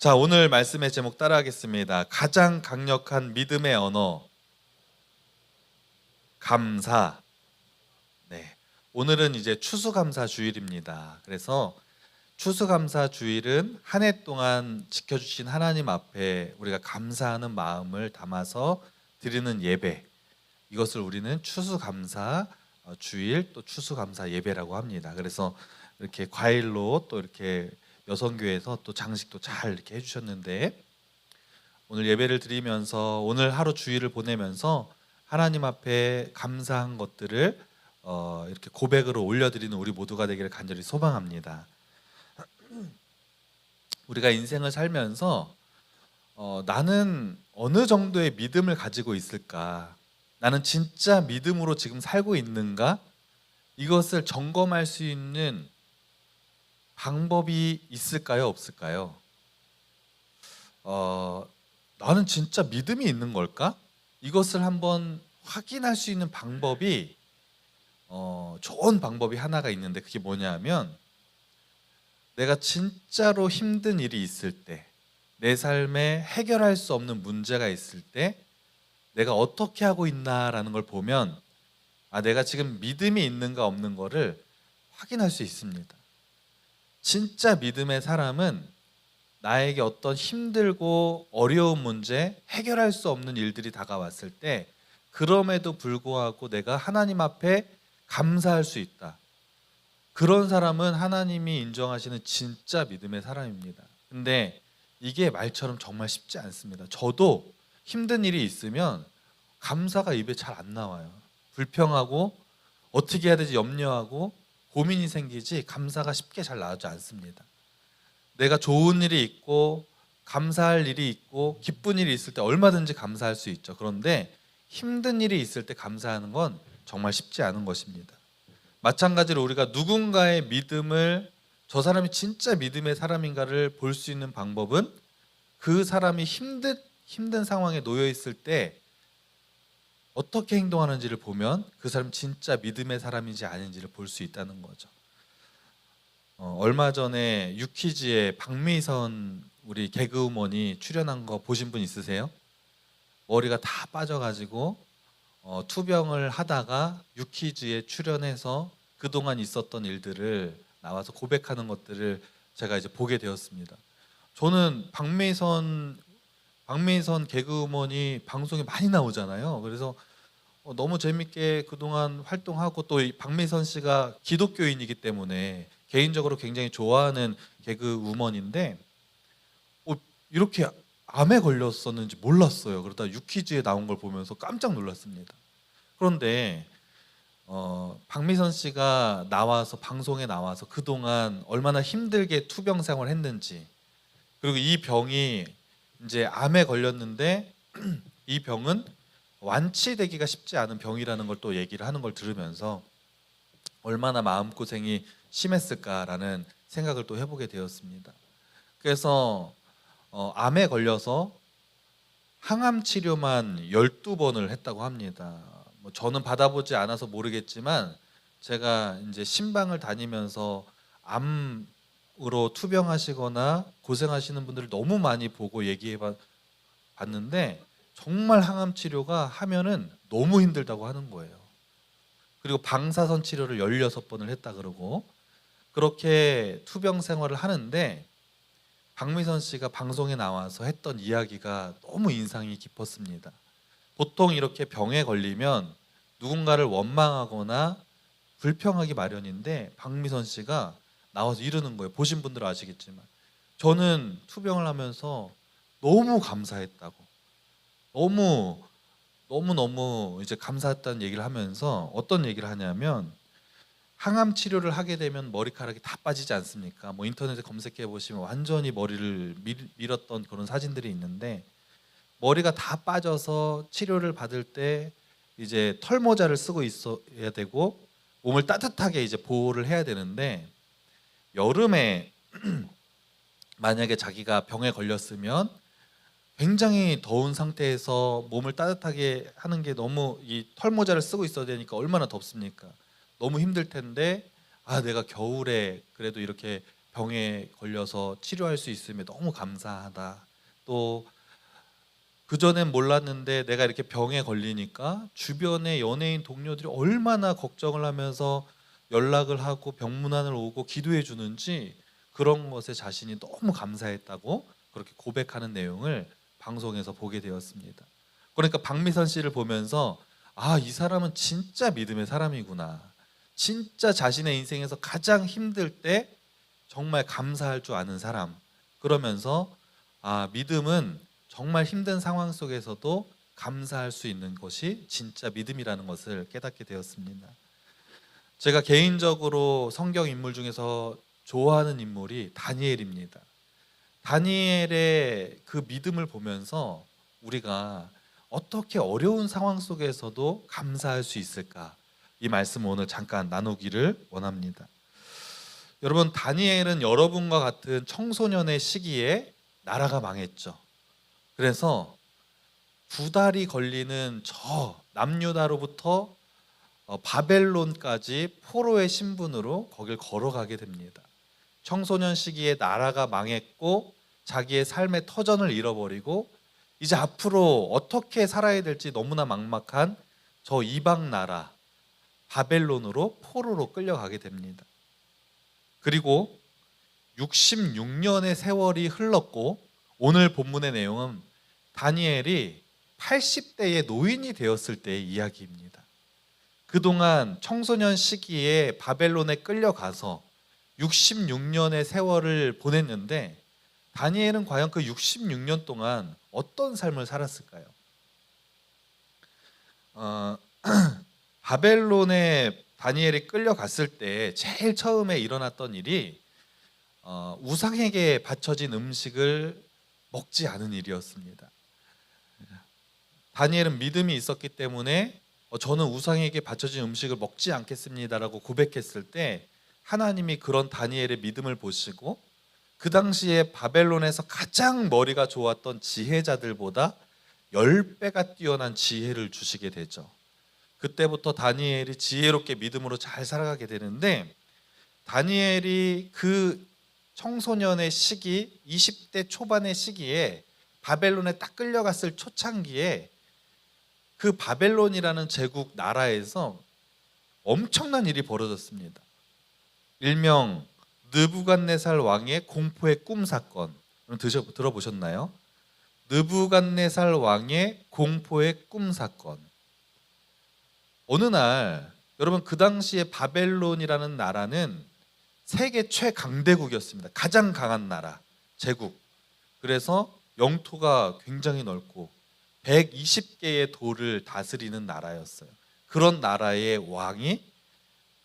자, 오늘 말씀의 제목 따라하겠습니다. 가장 강력한 믿음의 언어 감사. 네. 오늘은 이제 추수감사 주일입니다. 그래서 추수감사 주일은 한 해 동안 지켜 주신 하나님 앞에 우리가 감사하는 마음을 담아서 드리는 예배. 이것을 우리는 추수감사 어, 주일 또 추수감사 예배라고 합니다. 그래서 이렇게 과일로 또 이렇게 여성교회에서 또 장식도 잘 이렇게 해주셨는데 오늘 예배를 드리면서 오늘 하루 주일을 보내면서 하나님 앞에 감사한 것들을 어, 이렇게 고백으로 올려드리는 우리 모두가 되기를 간절히 소망합니다. 우리가 인생을 살면서 어, 나는 어느 정도의 믿음을 가지고 있을까? 나는 진짜 믿음으로 지금 살고 있는가? 이것을 점검할 수 있는 방법이 있을까요, 없을까요? 어, 나는 진짜 믿음이 있는 걸까? 이것을 한번 확인할 수 있는 방법이 어, 좋은 방법이 하나가 있는데 그게 뭐냐면 내가 진짜로 힘든 일이 있을 때, 내 삶에 해결할 수 없는 문제가 있을 때 내가 어떻게 하고 있나라는 걸 보면 아, 내가 지금 믿음이 있는가 없는 거를 확인할 수 있습니다. 진짜 믿음의 사람은 나에게 어떤 힘들고 어려운 문제, 해결할 수 없는 일들이 다가왔을 때 그럼에도 불구하고 내가 하나님 앞에 감사할 수 있다. 그런 사람은 하나님이 인정하시는 진짜 믿음의 사람입니다. 근데 이게 말처럼 정말 쉽지 않습니다. 저도 힘든 일이 있으면 감사가 입에 잘 안 나와요. 불평하고 어떻게 해야 되지 염려하고 고민이 생기지 감사가 쉽게 잘 나오지 않습니다. 내가 좋은 일이 있고 감사할 일이 있고 기쁜 일이 있을 때 얼마든지 감사할 수 있죠. 그런데 힘든 일이 있을 때 감사하는 건 정말 쉽지 않은 것입니다. 마찬가지로 우리가 누군가의 믿음을 저 사람이 진짜 믿음의 사람인가를 볼 수 있는 방법은 그 사람이 힘든 힘든 상황에 놓여 있을 때 어떻게 행동하는지를 보면 그 사람 진짜 믿음의 사람인지 아닌지를 볼 수 있다는 거죠. 어, 얼마 전에 유퀴즈에 박미선 우리 개그우먼이 출연한 거 보신 분 있으세요? 머리가 다 빠져가지고 어, 투병을 하다가 유퀴즈에 출연해서 그동안 있었던 일들을 나와서 고백하는 것들을 제가 이제 보게 되었습니다. 저는 박미선 박미선 개그우먼이 방송에 많이 나오잖아요. 그래서 어, 너무 재밌게 그동안 활동하고 또이 박미선 씨가 기독교인이기 때문에 개인적으로 굉장히 좋아하는 개그 우먼인데 어, 이렇게 암에 걸렸었는지 몰랐어요. 그러다 유퀴즈에 나온 걸 보면서 깜짝 놀랐습니다. 그런데 어, 박미선 씨가 나와서 방송에 나와서 그동안 얼마나 힘들게 투병 생활을 했는지 그리고 이 병이 이제 암에 걸렸는데 이 병은 완치되기가 쉽지 않은 병이라는 걸 또 얘기를 하는 걸 들으면서 얼마나 마음고생이 심했을까라는 생각을 또 해보게 되었습니다. 그래서 어, 암에 걸려서 항암 치료만 12번을 했다고 합니다. 뭐 저는 받아보지 않아서 모르겠지만 제가 이제 신방을 다니면서 암으로 투병하시거나 고생하시는 분들을 너무 많이 보고 얘기해 봤는데 정말 항암 치료가 하면은 너무 힘들다고 하는 거예요. 그리고 방사선 치료를 16번을 했다 그러고 그렇게 투병 생활을 하는데 박미선 씨가 방송에 나와서 했던 이야기가 너무 인상이 깊었습니다. 보통 이렇게 병에 걸리면 누군가를 원망하거나 불평하기 마련인데 박미선 씨가 나와서 이러는 거예요. 보신 분들은 아시겠지만 저는 투병을 하면서 너무 감사했다고. 너무 너무 너무 이제 감사했다는 얘기를 하면서 어떤 얘기를 하냐면 항암 치료를 하게 되면 머리카락이 다 빠지지 않습니까? 뭐 인터넷에 검색해 보시면 완전히 머리를 밀, 밀었던 그런 사진들이 있는데 머리가 다 빠져서 치료를 받을 때 이제 털모자를 쓰고 있어야 되고 몸을 따뜻하게 이제 보호를 해야 되는데 여름에 만약에 자기가 병에 걸렸으면 굉장히 더운 상태에서 몸을 따뜻하게 하는 게 너무 이 털모자를 쓰고 있어야 되니까 얼마나 덥습니까? 너무 힘들 텐데 아 내가 겨울에 그래도 이렇게 병에 걸려서 치료할 수 있음에 너무 감사하다. 또 그전엔 몰랐는데 내가 이렇게 병에 걸리니까 주변의 연예인 동료들이 얼마나 걱정을 하면서 연락을 하고 병문안을 오고 기도해 주는지 그런 것에 자신이 너무 감사했다고 그렇게 고백하는 내용을 방송에서 보게 되었습니다. 그러니까 박미선 씨를 보면서 아, 이 사람은 진짜 믿음의 사람이구나. 진짜 자신의 인생에서 가장 힘들 때 정말 감사할 줄 아는 사람. 그러면서 아, 믿음은 정말 힘든 상황 속에서도 감사할 수 있는 것이 진짜 믿음이라는 것을 깨닫게 되었습니다. 제가 개인적으로 성경 인물 중에서 좋아하는 인물이 다니엘입니다. 다니엘의 그 믿음을 보면서 우리가 어떻게 어려운 상황 속에서도 감사할 수 있을까? 이 말씀 오늘 잠깐 나누기를 원합니다. 여러분 다니엘은 여러분과 같은 청소년의 시기에 나라가 망했죠. 그래서 두 달이 걸리는 저 남유다로부터 어, 바벨론까지 포로의 신분으로 거길 걸어가게 됩니다. 청소년 시기에 나라가 망했고 자기의 삶의 터전을 잃어버리고 이제 앞으로 어떻게 살아야 될지 너무나 막막한 저 이방 나라 바벨론으로 포로로 끌려가게 됩니다. 그리고 66년의 세월이 흘렀고 오늘 본문의 내용은 다니엘이 80대의 노인이 되었을 때의 이야기입니다. 그동안 청소년 시기에 바벨론에 끌려가서 66년의 세월을 보냈는데 다니엘은 과연 그 66년 동안 어떤 삶을 살았을까요? 어, 바벨론에 다니엘이 끌려갔을 때 제일 처음에 일어났던 일이 어, 우상에게 바쳐진 음식을 먹지 않은 일이었습니다. 다니엘은 믿음이 있었기 때문에 어, 저는 우상에게 바쳐진 음식을 먹지 않겠습니다라고 고백했을 때 하나님이 그런 다니엘의 믿음을 보시고 그 당시에 바벨론에서 가장 머리가 좋았던 지혜자들보다 10배가 뛰어난 지혜를 주시게 되죠. 그때부터 다니엘이 지혜롭게 믿음으로 잘 살아가게 되는데 다니엘이 그 청소년의 시기 20대 초반의 시기에 바벨론에 딱 끌려갔을 초창기에 그 바벨론이라는 제국 나라에서 엄청난 일이 벌어졌습니다. 일명 느부갓네살 왕의 공포의 꿈 사건 드셔, 들어보셨나요? 느부갓네살 왕의 공포의 꿈 사건. 어느 날 여러분 그 당시에 바벨론이라는 나라는 세계 최강대국이었습니다. 가장 강한 나라, 제국. 그래서 영토가 굉장히 넓고 120개의 도를 다스리는 나라였어요. 그런 나라의 왕이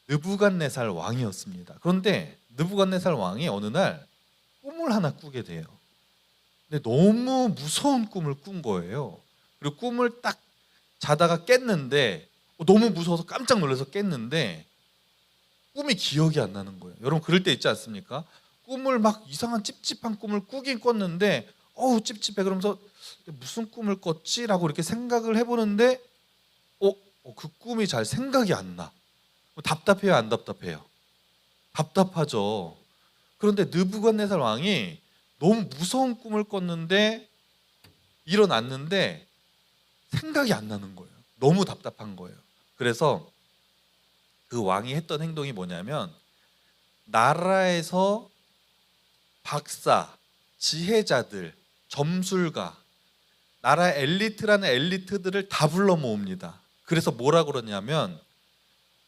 느부갓네살 왕이었습니다. 그런데 느부갓네살 왕이 어느 날 꿈을 하나 꾸게 돼요. 근데 너무 무서운 꿈을 꾼 거예요. 그리고 꿈을 딱 자다가 깼는데 너무 무서워서 깜짝 놀라서 깼는데 꿈이 기억이 안 나는 거예요. 여러분 그럴 때 있지 않습니까? 꿈을 막 이상한 찝찝한 꿈을 꾸긴 꿨는데 어우 찝찝해 그러면서 무슨 꿈을 꿨지라고 이렇게 생각을 해보는데 어, 어, 그 꿈이 잘 생각이 안 나. 답답해요, 안 답답해요? 답답하죠. 그런데 느부갓네살 왕이 너무 무서운 꿈을 꿨는데 일어났는데 생각이 안 나는 거예요. 너무 답답한 거예요. 그래서 그 왕이 했던 행동이 뭐냐면 나라에서 박사, 지혜자들, 점술가, 나라 엘리트라는 엘리트들을 다 불러 모읍니다. 그래서 뭐라 그러냐면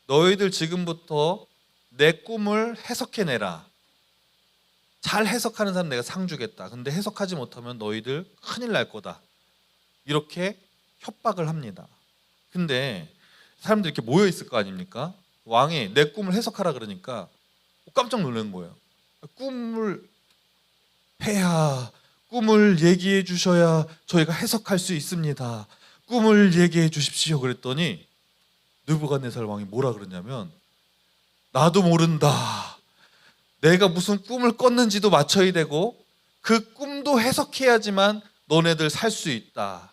너희들 지금부터 내 꿈을 해석해내라. 잘 해석하는 사람 내가 상 주겠다. 근데 해석하지 못하면 너희들 큰일 날 거다. 이렇게 협박을 합니다. 근데 사람들이 이렇게 모여 있을 거 아닙니까? 왕이 내 꿈을 해석하라 그러니까 깜짝 놀란 거예요. 꿈을 해야 꿈을 얘기해 주셔야 저희가 해석할 수 있습니다. 꿈을 얘기해 주십시오. 그랬더니 느부갓네살 왕이 뭐라 그러냐면 나도 모른다. 내가 무슨 꿈을 꿨는지도 맞춰야 되고 그 꿈도 해석해야지만 너네들 살 수 있다.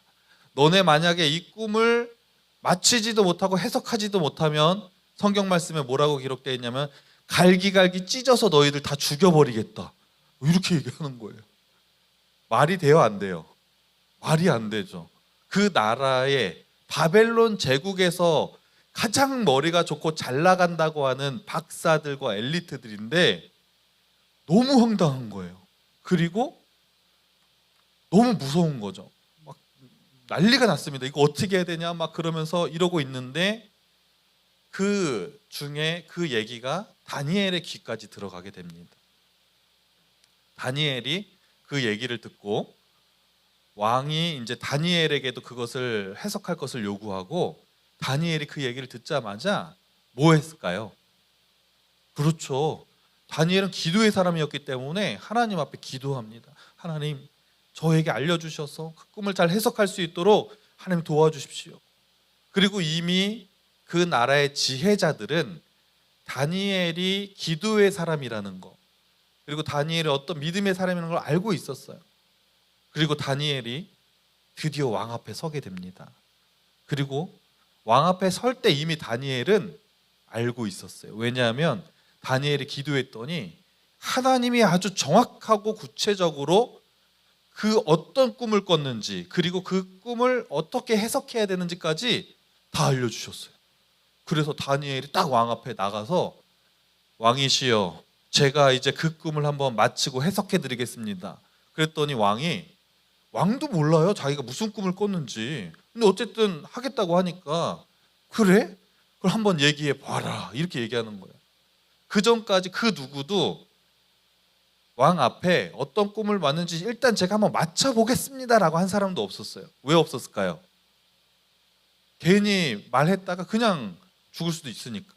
너네 만약에 이 꿈을 맞히지도 못하고 해석하지도 못하면 성경 말씀에 뭐라고 기록되어 있냐면 갈기갈기 찢어서 너희들 다 죽여버리겠다. 이렇게 얘기하는 거예요. 말이 돼요, 안 돼요? 말이 안 되죠. 그 나라의 바벨론 제국에서 가장 머리가 좋고 잘 나간다고 하는 박사들과 엘리트들인데 너무 황당한 거예요. 그리고 너무 무서운 거죠. 막 난리가 났습니다. 이거 어떻게 해야 되냐 막 그러면서 이러고 있는데 그 중에 그 얘기가 다니엘의 귀까지 들어가게 됩니다. 다니엘이 그 얘기를 듣고 왕이 이제 다니엘에게도 그것을 해석할 것을 요구하고 다니엘이 그 얘기를 듣자마자 뭐 했을까요? 그렇죠. 다니엘은 기도의 사람이었기 때문에 하나님 앞에 기도합니다. 하나님, 저에게 알려주셔서 그 꿈을 잘 해석할 수 있도록 하나님 도와주십시오. 그리고 이미 그 나라의 지혜자들은 다니엘이 기도의 사람이라는 거, 그리고 다니엘이 어떤 믿음의 사람이라는 걸 알고 있었어요. 그리고 다니엘이 드디어 왕 앞에 서게 됩니다. 그리고 왕 앞에 설 때 이미 다니엘은 알고 있었어요. 왜냐하면 다니엘이 기도했더니 하나님이 아주 정확하고 구체적으로 그 어떤 꿈을 꿨는지 그리고 그 꿈을 어떻게 해석해야 되는지까지 다 알려주셨어요. 그래서 다니엘이 딱 왕 앞에 나가서 왕이시여 제가 이제 그 꿈을 한번 마치고 해석해 드리겠습니다. 그랬더니 왕이 왕도 몰라요. 자기가 무슨 꿈을 꿨는지. 근데 어쨌든 하겠다고 하니까 그래? 그걸 한번 얘기해 봐라. 이렇게 얘기하는 거예요. 그 전까지 그 누구도 왕 앞에 어떤 꿈을 봤는지 일단 제가 한번 맞춰 보겠습니다라고 한 사람도 없었어요. 왜 없었을까요? 괜히 말했다가 그냥 죽을 수도 있으니까.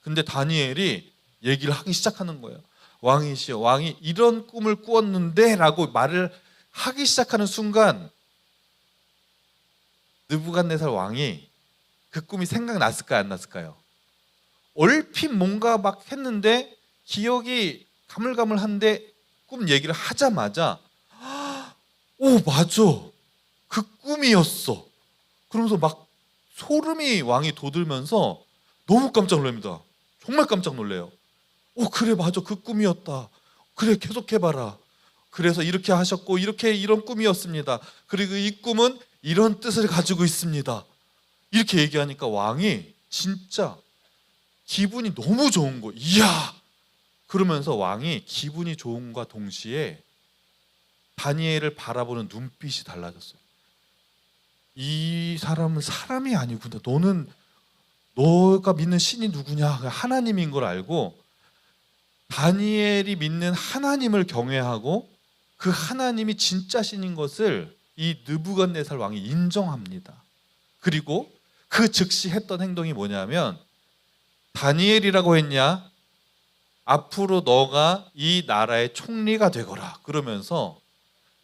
근데 다니엘이 얘기를 하기 시작하는 거예요. 왕이시여, 왕이 이런 꿈을 꾸었는데라고 말을 하기 시작하는 순간 느부갓네살 왕이 그 꿈이 생각났을까요, 안 났을까요? 얼핏 뭔가 막 했는데 기억이 가물가물한데 꿈 얘기를 하자마자 오 맞아. 그 꿈이었어. 그러면서 막 소름이 왕이 돋으면서 너무 깜짝 놀랍니다. 정말 깜짝 놀래요 오 그래 맞아. 그 꿈이었다. 그래 계속해봐라 그래서 이렇게 하셨고 이렇게 이런 꿈이었습니다 그리고 이 꿈은 이런 뜻을 가지고 있습니다 이렇게 얘기하니까 왕이 진짜 기분이 너무 좋은 거. 이야. 그러면서 왕이 기분이 좋은과 동시에 다니엘을 바라보는 눈빛이 달라졌어요. 이 사람은 사람이 아니구나. 너는 너가 믿는 신이 누구냐? 하나님인 걸 알고 다니엘이 믿는 하나님을 경외하고 그 하나님이 진짜 신인 것을 이 느부갓네살 왕이 인정합니다. 그리고 그 즉시 했던 행동이 뭐냐면 다니엘이라고 했냐? 앞으로 너가 이 나라의 총리가 되거라. 그러면서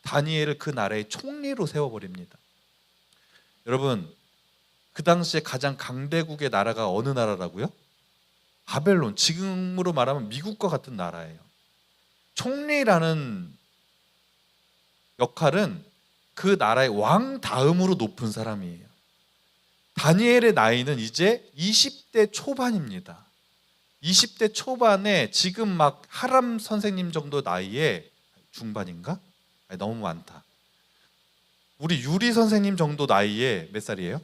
다니엘을 그 나라의 총리로 세워버립니다. 여러분, 그 당시에 가장 강대국의 나라가 어느 나라라고요? 바벨론. 지금으로 말하면 미국과 같은 나라예요. 총리라는 역할은 그 나라의 왕 다음으로 높은 사람이에요. 다니엘의 나이는 이제 20대 초반입니다. 20대 초반에 지금 막 하람 선생님 정도 나이에 중반인가? 아니, 너무 많다. 우리 유리 선생님 정도 나이에 몇 살이에요?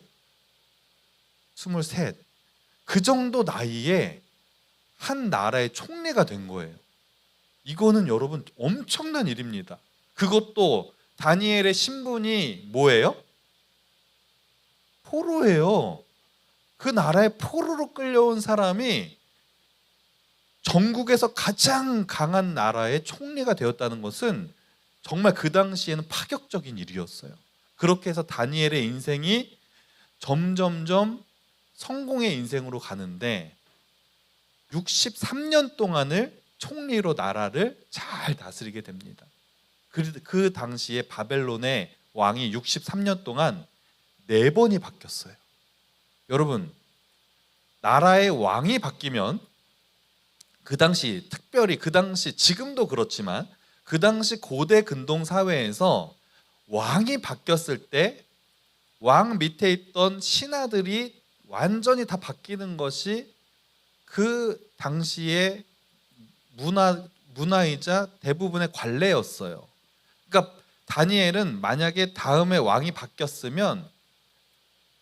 23. 그 정도 나이에 한 나라의 총리가 된 거예요. 이거는 여러분 엄청난 일입니다. 그것도 다니엘의 신분이 뭐예요? 포로예요. 그 나라의 포로로 끌려온 사람이 전국에서 가장 강한 나라의 총리가 되었다는 것은 정말 그 당시에는 파격적인 일이었어요. 그렇게 해서 다니엘의 인생이 점점점 성공의 인생으로 가는데 63년 동안을 총리로 나라를 잘 다스리게 됩니다. 그, 그 당시에 바벨론의 왕이 63년 동안 네 번이 바뀌었어요. 여러분, 나라의 왕이 바뀌면 그 당시 특별히 그 당시 지금도 그렇지만 그 당시 고대 근동 사회에서 왕이 바뀌었을 때 왕 밑에 있던 신하들이 완전히 다 바뀌는 것이 그 당시에 문화 문화이자 대부분의 관례였어요. 다니엘은 만약에 다음에 왕이 바뀌었으면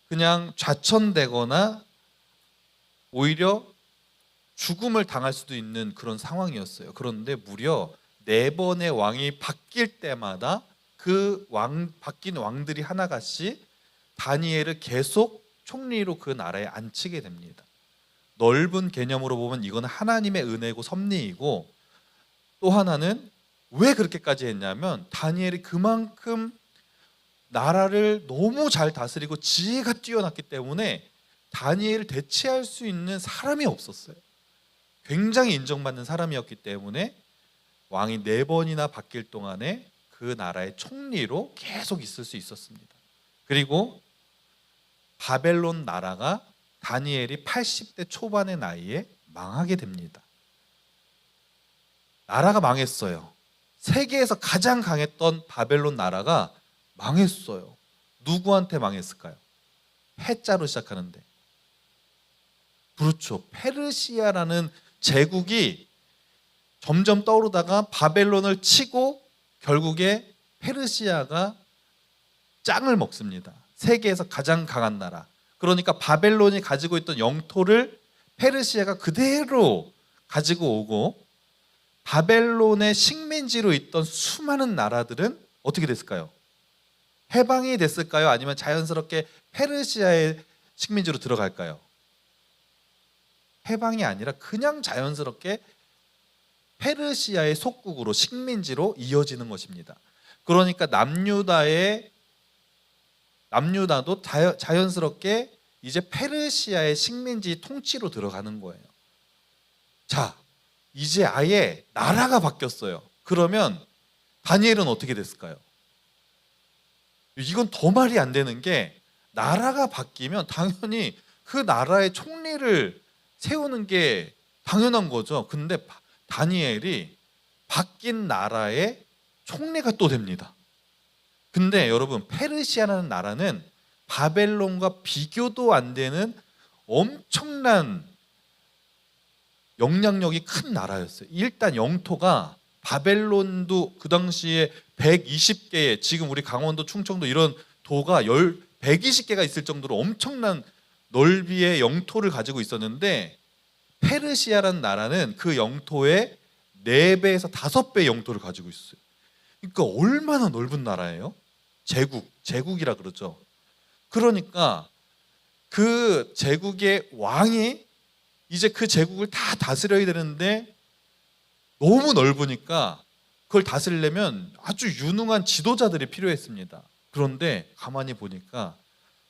그냥 좌천되거나 오히려 죽음을 당할 수도 있는 그런 상황이었어요. 그런데 무려 네 번의 왕이 바뀔 때마다 그 왕 바뀐 왕들이 하나같이 다니엘을 계속 총리로 그 나라에 앉히게 됩니다. 넓은 개념으로 보면 이건 하나님의 은혜고 섭리이고 또 하나는 왜 그렇게까지 했냐면 다니엘이 그만큼 나라를 너무 잘 다스리고 지혜가 뛰어났기 때문에 다니엘을 대체할 수 있는 사람이 없었어요. 굉장히 인정받는 사람이었기 때문에 왕이 네 번이나 바뀔 동안에 그 나라의 총리로 계속 있을 수 있었습니다. 그리고 바벨론 나라가 다니엘이 80대 초반의 나이에 망하게 됩니다. 나라가 망했어요. 세계에서 가장 강했던 바벨론 나라가 망했어요. 누구한테 망했을까요? 해자로 시작하는데. 그렇죠. 페르시아라는 제국이 점점 떠오르다가 바벨론을 치고 결국에 페르시아가 짱을 먹습니다. 세계에서 가장 강한 나라. 그러니까 바벨론이 가지고 있던 영토를 페르시아가 그대로 가지고 오고 바벨론의 식민지로 있던 수많은 나라들은 어떻게 됐을까요? 해방이 됐을까요? 아니면 자연스럽게 페르시아의 식민지로 들어갈까요? 해방이 아니라 그냥 자연스럽게 페르시아의 속국으로 식민지로 이어지는 것입니다. 그러니까 남유다의 남유다도 자연, 자연스럽게 이제 페르시아의 식민지 통치로 들어가는 거예요. 자, 이제 아예 나라가 바뀌었어요. 그러면 다니엘은 어떻게 됐을까요? 이건 더 말이 안 되는 게 나라가 바뀌면 당연히 그 나라의 총리를 세우는 게 당연한 거죠. 근데 바- 다니엘이 바뀐 나라의 총리가 또 됩니다. 근데 여러분 페르시아라는 나라는 바벨론과 비교도 안 되는 엄청난 영향력이 큰 나라였어요. 일단 영토가 바벨론도 그 당시에 120개의 지금 우리 강원도 충청도 이런 도가 열 120개가 있을 정도로 엄청난 넓이의 영토를 가지고 있었는데 페르시아라는 나라는 그 영토의 4배에서 5배 영토를 가지고 있어요. 그러니까 얼마나 넓은 나라예요? 제국, 제국이라 그러죠. 그러니까 그 제국의 왕이 이제 그 제국을 다 다스려야 되는데 너무 넓으니까 그걸 다스리려면 아주 유능한 지도자들이 필요했습니다. 그런데 가만히 보니까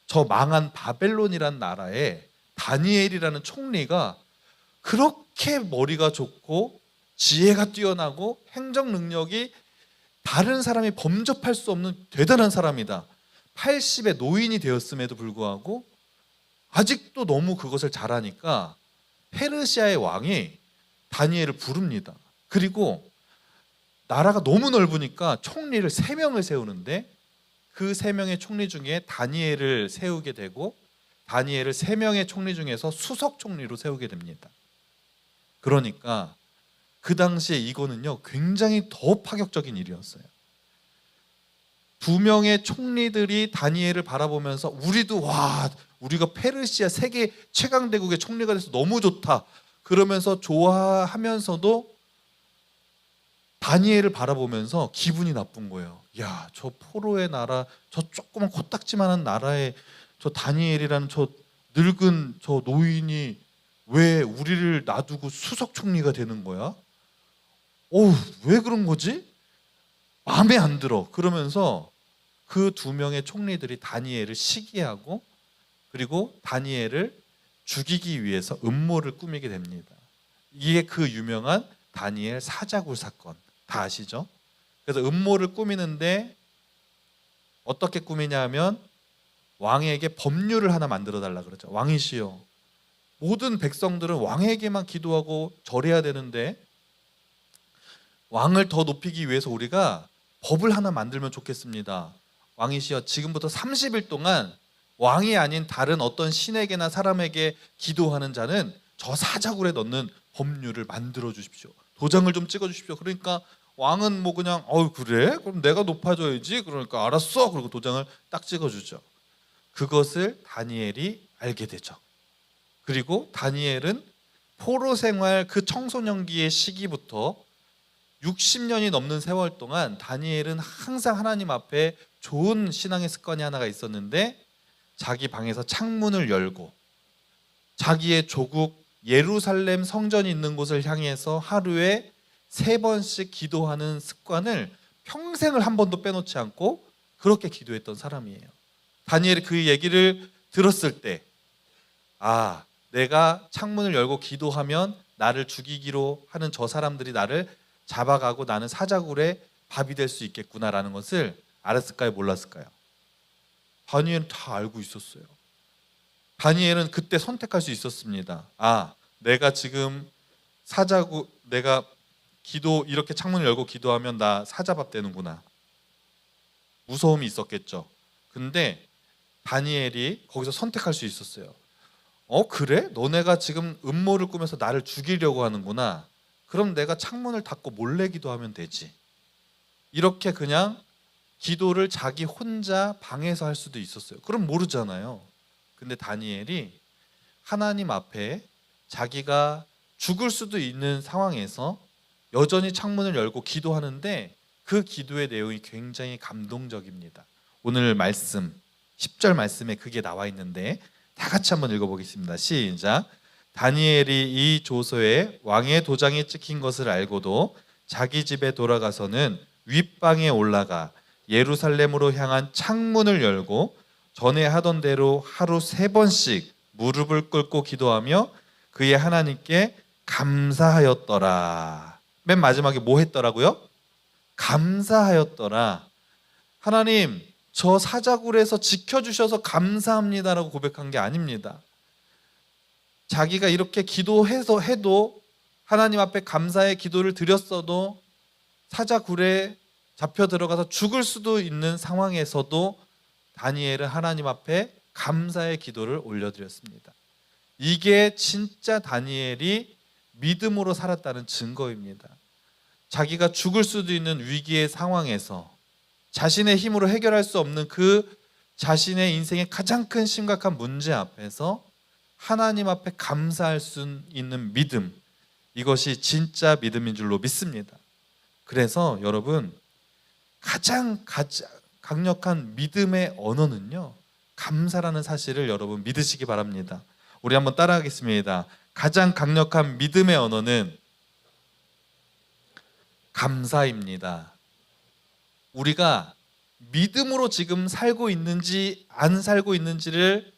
저 망한 바벨론이란 나라에 다니엘이라는 총리가 그렇게 머리가 좋고 지혜가 뛰어나고 행정 능력이 다른 사람이 범접할 수 없는 대단한 사람이다. 80의 노인이 되었음에도 불구하고 아직도 너무 그것을 잘하니까 페르시아의 왕이 다니엘을 부릅니다. 그리고 나라가 너무 넓으니까 총리를 세 명을 세우는데 그 세 명의 총리 중에 다니엘을 세우게 되고 다니엘을 세 명의 총리 중에서 수석 총리로 세우게 됩니다. 그러니까 그 당시에 이거는요 굉장히 더 파격적인 일이었어요. 두 명의 총리들이 다니엘을 바라보면서 우리도 와 우리가 페르시아 세계 최강 대국의 총리가 돼서 너무 좋다 그러면서 좋아하면서도 다니엘을 바라보면서 기분이 나쁜 거예요. 야, 저 포로의 나라, 저 조그만 코딱지만한 나라에 저 다니엘이라는 저 늙은 저 노인이 왜 우리를 놔두고 수석 총리가 되는 거야? 어우, 왜 그런 거지? 마음에 안 들어. 그러면서 그 두 명의 총리들이 다니엘을 시기하고 그리고 다니엘을 죽이기 위해서 음모를 꾸미게 됩니다. 이게 그 유명한 다니엘 사자굴 사건 다 아시죠? 그래서 음모를 꾸미는데 어떻게 꾸미냐면 왕에게 법률을 하나 만들어 달라 그러죠. 왕이시여 모든 백성들은 왕에게만 기도하고 절해야 되는데 왕을 더 높이기 위해서 우리가 법을 하나 만들면 좋겠습니다. 왕이시여 지금부터 30일 동안 왕이 아닌 다른 어떤 신에게나 사람에게 기도하는 자는 저 사자굴에 넣는 법률을 만들어 주십시오. 도장을 좀 찍어 주십시오. 그러니까 왕은 뭐 그냥 어우 그래? 그럼 내가 높아져야지. 그러니까 알았어. 그리고 도장을 딱 찍어 주죠. 그것을 다니엘이 알게 되죠. 그리고 다니엘은 포로 생활 그 청소년기의 시기부터 60년이 넘는 세월 동안 다니엘은 항상 하나님 앞에 좋은 신앙의 습관이 하나가 있었는데 자기 방에서 창문을 열고 자기의 조국 예루살렘 성전이 있는 곳을 향해서 하루에 세 번씩 기도하는 습관을 평생을 한 번도 빼놓지 않고 그렇게 기도했던 사람이에요. 다니엘이 그 얘기를 들었을 때, 아, 내가 창문을 열고 기도하면 나를 죽이기로 하는 저 사람들이 나를 잡아가고 나는 사자굴에 밥이 될 수 있겠구나라는 것을 알았을까요? 몰랐을까요? 다니엘은 다 알고 있었어요. 다니엘은 그때 선택할 수 있었습니다. 아, 내가 지금 사자구 내가 기도 이렇게 창문을 열고 기도하면 나 사자밥 되는구나. 무서움이 있었겠죠. 근데 다니엘이 거기서 선택할 수 있었어요. 어 그래? 너네가 지금 음모를 꾸며서 나를 죽이려고 하는구나. 그럼 내가 창문을 닫고 몰래 기도하면 되지. 이렇게 그냥 기도를 자기 혼자 방에서 할 수도 있었어요. 그럼 모르잖아요. 근데 다니엘이 하나님 앞에 자기가 죽을 수도 있는 상황에서 여전히 창문을 열고 기도하는데 그 기도의 내용이 굉장히 감동적입니다. 오늘 말씀 10절 말씀에 그게 나와 있는데 다 같이 한번 읽어보겠습니다. 시작. 다니엘이 이 조서에 왕의 도장이 찍힌 것을 알고도 자기 집에 돌아가서는 윗방에 올라가 예루살렘으로 향한 창문을 열고 전에 하던 대로 하루 세 번씩 무릎을 꿇고 기도하며 그의 하나님께 감사하였더라. 맨 마지막에 뭐 했더라고요? 감사하였더라. 하나님, 저 사자굴에서 지켜주셔서 감사합니다라고 고백한 게 아닙니다. 자기가 이렇게 기도해서 해도 하나님 앞에 감사의 기도를 드렸어도 사자굴에 잡혀 들어가서 죽을 수도 있는 상황에서도 다니엘은 하나님 앞에 감사의 기도를 올려드렸습니다. 이게 진짜 다니엘이 믿음으로 살았다는 증거입니다. 자기가 죽을 수도 있는 위기의 상황에서 자신의 힘으로 해결할 수 없는 그 자신의 인생의 가장 큰 심각한 문제 앞에서 하나님 앞에 감사할 수 있는 믿음 이것이 진짜 믿음인 줄로 믿습니다. 그래서 여러분 가장 강력한 믿음의 언어는요 감사라는 사실을 여러분 믿으시기 바랍니다. 우리 한번 따라하겠습니다. 가장 강력한 믿음의 언어는 감사입니다. 우리가 믿음으로 지금 살고 있는지 안 살고 있는지를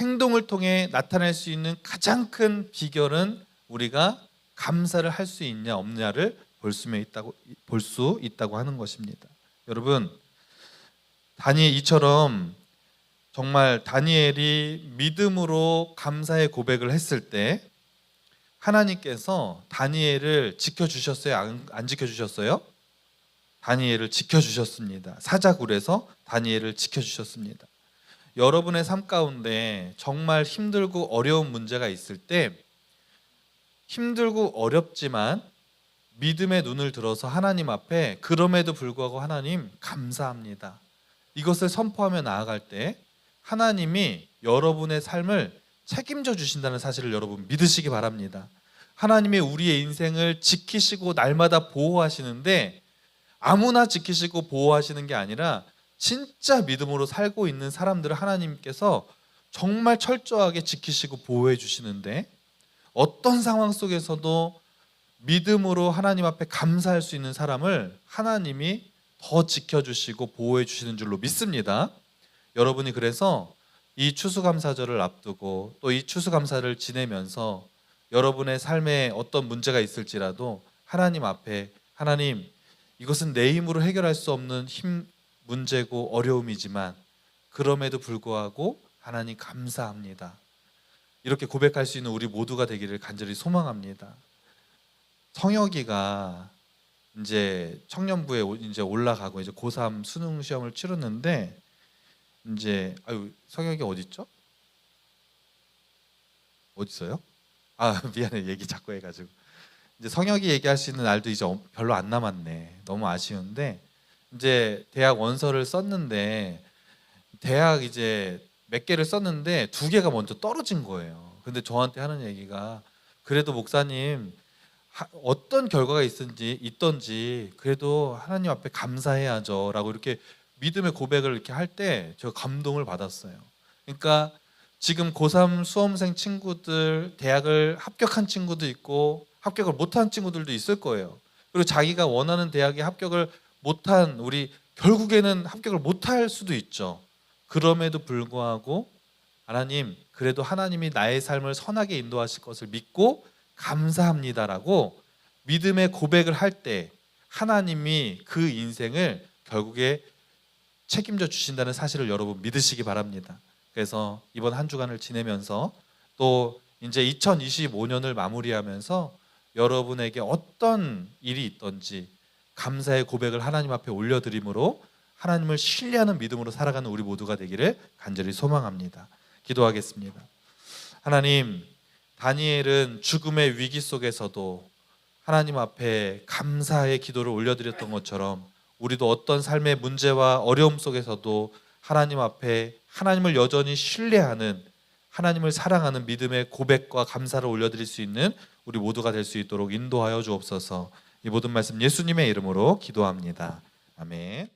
행동을 통해 나타낼 수 있는 가장 큰 비결은 우리가 감사를 할 수 있냐 없냐를 볼 수 있다고 볼 수 있다고 하는 것입니다. 여러분 다니엘 이처럼 정말 다니엘이 믿음으로 감사의 고백을 했을 때 하나님께서 다니엘을 지켜 주셨어요? 안, 안 지켜 주셨어요? 다니엘을 지켜 주셨습니다. 사자굴에서 다니엘을 지켜 주셨습니다. 여러분의 삶 가운데 정말 힘들고 어려운 문제가 있을 때 힘들고 어렵지만 믿음의 눈을 들어서 하나님 앞에 그럼에도 불구하고 하나님 감사합니다. 이것을 선포하며 나아갈 때 하나님이 여러분의 삶을 책임져 주신다는 사실을 여러분 믿으시기 바랍니다. 하나님이 우리의 인생을 지키시고 날마다 보호하시는데 아무나 지키시고 보호하시는 게 아니라 진짜 믿음으로 살고 있는 사람들을 하나님께서 정말 철저하게 지키시고 보호해 주시는데 어떤 상황 속에서도 믿음으로 하나님 앞에 감사할 수 있는 사람을 하나님이 더 지켜주시고 보호해 주시는 줄로 믿습니다. 여러분이 그래서 이 추수감사절을 앞두고 또 이 추수감사를 지내면서 여러분의 삶에 어떤 문제가 있을지라도 하나님 앞에 하나님 이것은 내 힘으로 해결할 수 없는 힘 문제고 어려움이지만 그럼에도 불구하고 하나님 감사합니다. 이렇게 고백할 수 있는 우리 모두가 되기를 간절히 소망합니다. 성혁이가 이제 청년부에 이제 올라가고 이제 고3 수능 시험을 치렀는데 이제 아유 성혁이 어디 있죠? 어디 있어요? 아 미안해 얘기 자꾸 해가지고 이제 성혁이 얘기할 수 있는 날도 이제 엄- 별로 안 남았네. 너무 아쉬운데 이제 대학 원서를 썼는데 대학 이제 몇 개를 썼는데 두 개가 먼저 떨어진 거예요. 근데 저한테 하는 얘기가 그래도 목사님 하- 어떤 결과가 있든지 있던지 그래도 하나님 앞에 감사해야죠라고 이렇게 믿음의 고백을 이렇게 할때 제가 감동을 받았어요. 그러니까 지금 고3 수험생 친구들 대학을 합격한 친구도 있고 합격을 못한 친구들도 있을 거예요. 그리고 자기가 원하는 대학에 합격을 못한 우리 결국에는 합격을 못할 수도 있죠. 그럼에도 불구하고 하나님 그래도 하나님이 나의 삶을 선하게 인도하실 것을 믿고 감사합니다라고 믿음의 고백을 할 때 하나님이 그 인생을 결국에 책임져 주신다는 사실을 여러분 믿으시기 바랍니다. 그래서 이번 한 주간을 지내면서 또 이제 2025년을 마무리하면서 여러분에게 어떤 일이 있던지 감사의 고백을 하나님 앞에 올려드림으로 하나님을 신뢰하는 믿음으로 살아가는 우리 모두가 되기를 간절히 소망합니다. 기도하겠습니다. 하나님, 다니엘은 죽음의 위기 속에서도 하나님 앞에 감사의 기도를 올려드렸던 것처럼 우리도 어떤 삶의 문제와 어려움 속에서도 하나님 앞에 하나님을 여전히 신뢰하는 하나님을 사랑하는 믿음의 고백과 감사를 올려드릴 수 있는 우리 모두가 될 수 있도록 인도하여 주옵소서. 이 모든 말씀 예수님의 이름으로 기도합니다. 아멘.